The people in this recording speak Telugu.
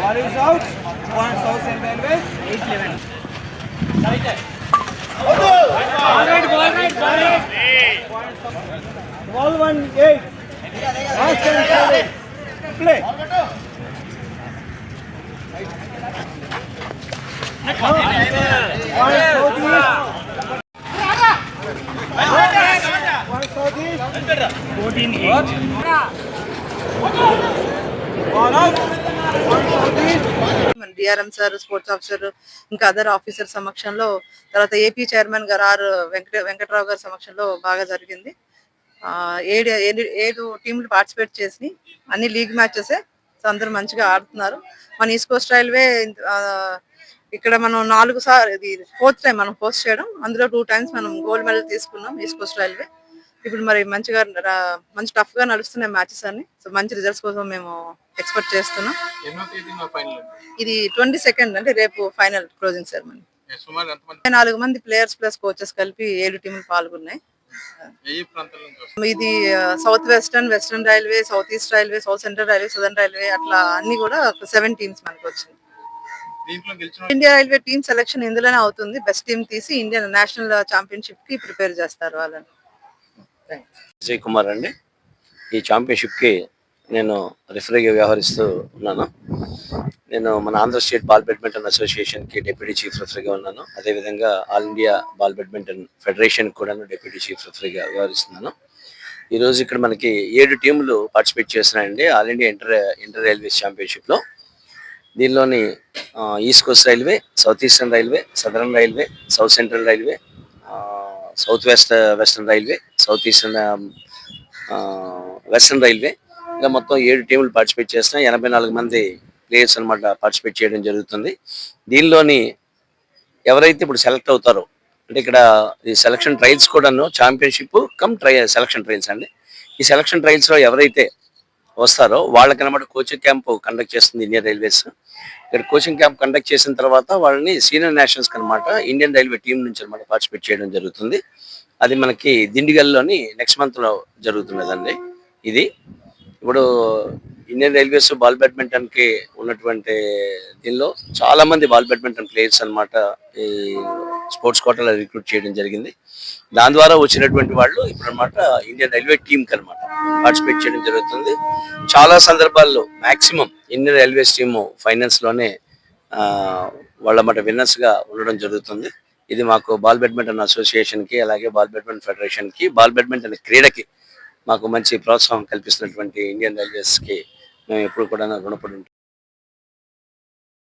What is out? One south and railways, 811. All right, all right, all right. Ball one eight. Last and seven. Play. One DRM sir sports officer ఇంకా అదర్ ఆఫీసర్ సమక్షంలో తర్వాత ఏపీ చైర్మన్ గారు ఆర్ వెంకట వెంకటరావు గారి సమక్షంలో బాగా జరిగింది. ఏడు ఏడు టీంలు పార్టిసిపేట్ చేసి అన్ని లీగ్ మ్యాచెసే అందరూ మంచిగా ఆడుతున్నారు. మన ఈస్ట్ కోస్ట్ రైల్వే ఇక్కడ మనం నాలుగు సార్ ఇది ఫోర్త్ టైం మనం పోస్ట్ చేయడం. అందులో టూ టైమ్స్ మనం గోల్డ్ మెడల్ తీసుకున్నాం ఈస్ట్ కోస్ట్ రైల్వే. ఇప్పుడు మరి మంచిగా మంచి టఫ్గా నడుస్తున్నాయి మ్యాచెస్ అన్ని. సో మంచి రిజల్ట్స్ కోసం మేము ఎక్స్పెక్ట్ చేస్తున్నాం. ఇది ట్వంటీ సెకండ్ అంటే రేపు ఫైనల్ క్లోజింగ్ సెరమనీ నాలుగు మంది ప్లేయర్స్ ప్లస్ కోచెస్ కలిపి ఏడు టీంలు పాల్గొన్నాయి. ఇది South Western Western Railway South East Railway South Central Railway Southern Railway అట్లా అన్ని కూడా సెవెన్ టీమ్స్ మనకు వచ్చింది. ఇండియా రైల్వే టీమ్ సెలెక్షన్ ఇందులోనే అవుతుంది. బెస్ట్ టీమ్ తీసి ఇండియన్ నేషనల్ ఛాంపియన్షిప్కి ప్రిపేర్ చేస్తారు వాళ్ళని. విజయ్ కుమార్ అండి. ఈ ఛాంపియన్షిప్కి నేను రిఫరీగా వ్యవహరిస్తూ ఉన్నాను. నేను మన ఆంధ్ర స్టేట్ బాల్ బ్యాడ్మింటన్ అసోసియేషన్కి డిప్యూటీ చీఫ్ రిఫరీగా ఉన్నాను. అదేవిధంగా All India ball badminton federation కూడా డిప్యూటీ చీఫ్ రిఫరీగా వ్యవహరిస్తున్నాను. ఈరోజు ఇక్కడ మనకి ఏడు టీంలు participate చేస్తున్నాయండి. All India inter inter railways ఛాంపియన్షిప్లో దీనిలోని East Coast Railway South Eastern Railway Southern Railway South Central Railway South West Western Railway South Eastern ah, railway. ఇలా మొత్తం ఏడు టీములు పార్టిసిపేట్ చేస్తున్నాయి ఎనభై నాలుగు మంది ప్లేయర్స్ అన్నమాట పార్టిసిపేట్ చేయడం జరుగుతుంది. దీనిలోని ఎవరైతే ఇప్పుడు సెలెక్ట్ అవుతారో అంటే ఇక్కడ ఈ సెలక్షన్ ట్రయల్స్ కూడాను championship cum try selection trials అండి. ఈ సెలక్షన్ ట్రయల్స్లో ఎవరైతే వస్తారో వాళ్ళకనమాట కోచింగ్ క్యాంప్ కండక్ట్ చేస్తుంది ఇండియన్ రైల్వేస్ ఇక్కడ కోచింగ్ క్యాంప్ కండక్ట్ చేసిన తర్వాత వాళ్ళని సీనియర్ నేషనల్స్ అనమాట ఇండియన్ రైల్వే టీం నుంచి అనమాట పార్టిసిపేట్ చేయడం జరుగుతుంది. అది మనకి దిండిగల్లోని నెక్స్ట్ మంత్లో జరుగుతున్నదండి. ఇది ఇప్పుడు ఇండియన్ రైల్వేస్ బాల్ బ్యాడ్మింటన్కి ఉన్నటువంటి దీనిలో చాలా మంది బాల్ బ్యాడ్మింటన్ ప్లేయర్స్ అన్నమాట ఈ స్పోర్ట్స్ కోటాలో రిక్రూట్ చేయడం జరిగింది. దాని ద్వారా వచ్చినటువంటి వాళ్ళు ఇప్పుడు అనమాట ఇండియన్ రైల్వే టీమ్కి అనమాట పార్టిసిపేట్ చేయడం జరుగుతుంది. చాలా సందర్భాల్లో మ్యాక్సిమం ఇండియన్ రైల్వేస్ టీమ్ ఫైనల్స్లోనే ఆ, వాళ్ళ మాట గా ఉండడం జరుగుతుంది. ఇది మాకు బాల్ బ్యాడ్మింటన్ అసోసియేషన్కి అలాగే బాల్ బ్యాడ్మింటన్ ఫెడరేషన్కి బాల్ బ్యాడ్మింటన్ క్రీడకి మాకు మంచి ప్రోత్సాహం కల్పిస్తున్నటువంటి ఇండియన్ రైల్వేస్కి మేము ఎప్పుడు కూడా రుణపడి ఉంటాం.